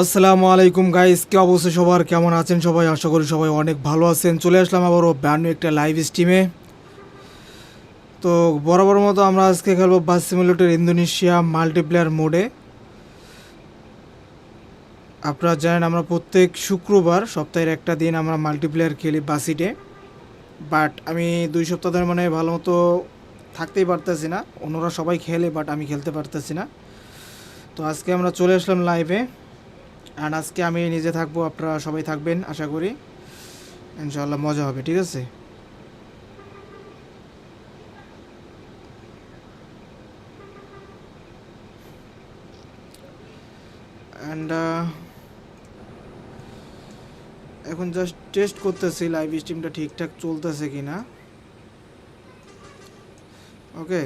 আসসালামু আলাইকুম গাইস কি অবস্থা সবার? কেমন আছেন সবাই? আশা করি সবাই অনেক ভালো আছেন। চলে আসলাম আবারও ব্র্যান্ড নিউ একটা লাইভ স্ট্রিমে তো বরাবর মতো আমরা আজকে খেলব বাস সিমুলেটর ইন্দোনেশিয়া মাল্টিপ্লেয়ার মোডে আপনারা জানেন আমরা প্রত্যেক শুক্রবার, সপ্তাহের একটা দিন আমরা মাল্টিপ্লেয়ার খেলি বাসিটে বাট আমি দুই সপ্তাহ ধরে মানে ভালো মতো থাকতেই পারতেছি না। অন্যরা সবাই খেলে বাট আমি খেলতে পারতেছি না। তো আজকে আমরা চলে আসলাম লাইভে আর আজকে আমি নিজে থাকব, আপনারা সবাই থাকবেন, আশা করি। ইনশাল্লাহ মজা হবে, ঠিক আছে? অ্যান্ড এখন জাস্ট টেস্ট করতেছি লাইভ স্ট্রিমটা ঠিকঠাক চলতেছে কি না ওকে।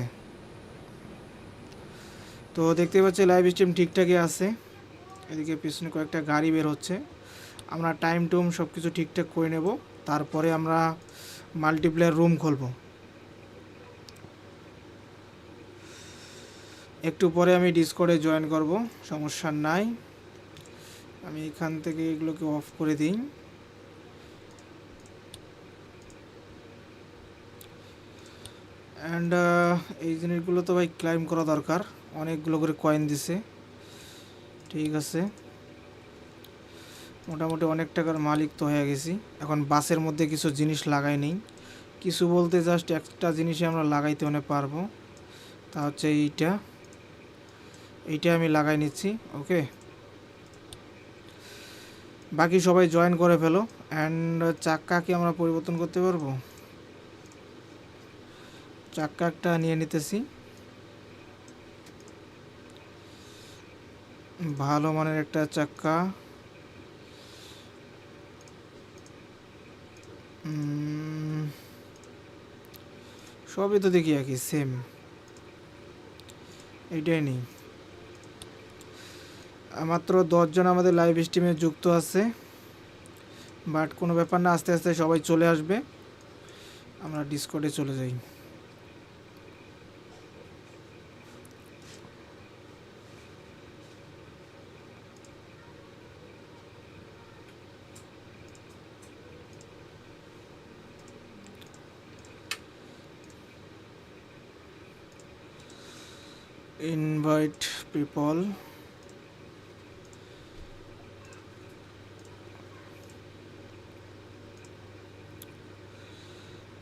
তো দেখতে পাচ্ছি লাইভ স্ট্রিম ঠিকঠাকই আছে। এদিকে পিছনে কয়েকটা গাড়ি বের হচ্ছে। আমরা টাইম টুম সব কিছু ঠিকঠাক করে নেব। তারপরে আমরা মাল্টিপ্লেয়ার রুম খুলব। একটু পরে আমি ডিসকর্ডে জয়েন করব, সমস্যা নাই। আমি এখান থেকে এগুলোকে অফ করে দিই। অ্যান্ড এই জিনিসগুলো তো ভাই ক্লাইম করা দরকার। অনেকগুলো করে কয়েন দিছে। ঠিক আছে। মোটামুটি অনেক টাকার মালিক তো হয়ে গেছি। এখন বাসের মধ্যে কিছু জিনিস লাগাই নেই। কিছু বলতে জাস্ট একটা জিনিসই আমরা লাগাইতে অনেক পারব। তা হচ্ছে এইটা। এইটা আমি লাগাই নিচ্ছি ওকে বাকি সবাই জয়েন করে ফেলো। অ্যান্ড চাক্কা কি আমরা পরিবর্তন করতে পারব? চাক্কা একটা নিয়ে নিতেছি। ভালো মানের একটা চাক্কা। সবই তো দেখি একই সেম এইটাই নেই। মাত্র দশজন আমাদের লাইভ স্ট্রিমে যুক্ত আছে। বাট কোনো ব্যাপার না, আস্তে আস্তে সবাই চলে আসবে। আমরা ডিসকর্ডে চলে যাই। Invite people.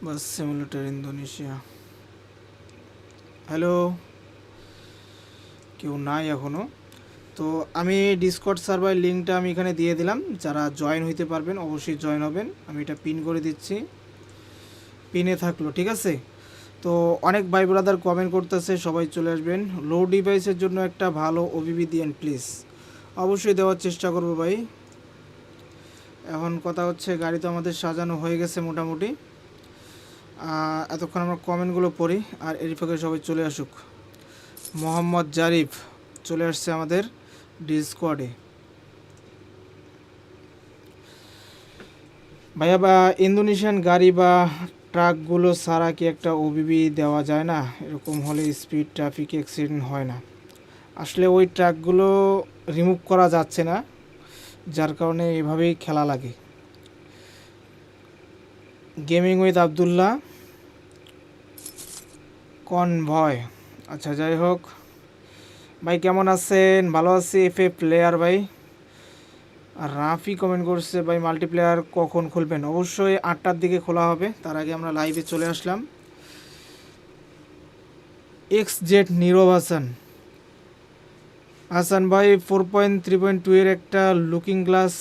Bus simulator Indonesia hello কেউ নাই এখনও। তো আমি ডিসকর্ড সার্ভার লিঙ্কটা আমি এখানে দিয়ে দিলাম। যারা জয়েন হইতে পারবেন, অবশ্যই জয়েন হবেন। আমি এটা পিন করে দিচ্ছি। পিনে থাকল, ঠিক আছে? তো অনেক ভাই ব্রাদার কমেন্ট করতেছে, সবাই চলে আসবেন। লো ডিভাইসের জন্য একটা ভালো ওবিবি দিয়েন প্লিজ অবশ্যই দেওয়ার চেষ্টা করব ভাই। এখন কথা হচ্ছে, গাড়ি তো আমাদের সাজানো হয়ে গেছে মোটামুটি। এতক্ষণ আমরা কমেন্টগুলো পড়ি, আর এর ফাঁকে সবাই চলে আসুক। মোহাম্মদ জারিফ চলে আসছে আমাদের ডিসকোয়াডে ভাইয়া বা ইন্দোনেশিয়ান গাড়ি বা ট্রাকগুলো ছাড়া কি একটা ওবিবি দেওয়া যায় না? এরকম হলে স্পিড ট্রাফিক অ্যাক্সিডেন্ট হয় না। আসলে ওই ট্রাকগুলো রিমুভ করা যাচ্ছে না, যার কারণে এভাবেই খেলা লাগে। গেমিং উইথ আবদুল্লাহ কনভয় আচ্ছা যাই হোক। ভাই, কেমন আছেন? ভালো আছি এফ এ প্লেয়ার ভাই। রাফি কমেন্ট করছে, ভাই মাল্টিপ্লেয়ার কখন খুলবেন? অবশ্যই আটটার দিকে খোলা হবে, তার আগে আমরা লাইভে চলে আসলাম। X Z Nirob Hasan. Hasan ভাই four point three point two এর একটা লুকিং গ্লাস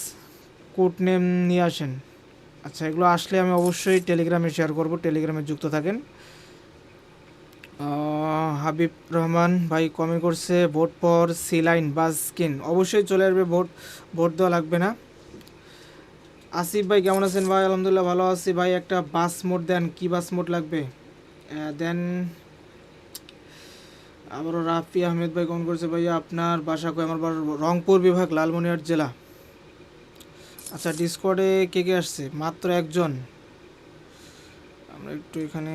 কোড নেম নিয়ে আসেন। আচ্ছা এগুলো আসলে আমি অবশ্যই টেলিগ্রামে শেয়ার করব টেলিগ্রামে যুক্ত থাকেন। হাবিব রহমান ভাই কমেন্ট করছে, ভোট পর সি লাইন বাস স্কিন। অবশ্যই চলে আসবে ভোট ভোট দেওয়া লাগবে না। আসিফ ভাই, কেমন আছেন ভাই? আলহামদুলিল্লাহ ভালো আছি। ভাই, একটা বাস মোড দেন, কি বাস মোড লাগবে? দেন আবারও রাফি আহমেদ ভাই কমেন্ট করছে। ভাই আপনার বাসা কই? আমার রংপুর বিভাগ, লালমনিরহাট জেলা। আচ্ছা ডিসকর্ডে কে কে আসছে? মাত্র একজন। আমরা একটু এখানে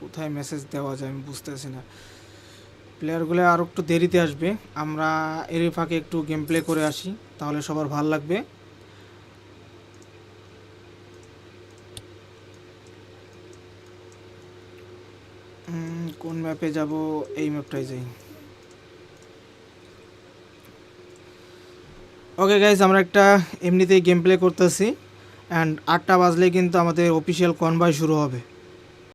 কোথায় মেসেজ দেওয়া যায় আমি বুঝতেছি না। প্লেয়ারগুলো আরও একটু দেরিতে আসবে। আমরা এর ফাঁকে একটু গেম প্লে করে আসি, তাহলে সবার ভালো লাগবে। কোন ম্যাপে যাব? এই ম্যাপটাই যাই। ওকে গাইজ আমরা একটা এমনিতেই গেম প্লে করতেছি। অ্যান্ড আটটা বাজলে কিন্তু আমাদের অফিসিয়াল কনভয় শুরু হবে।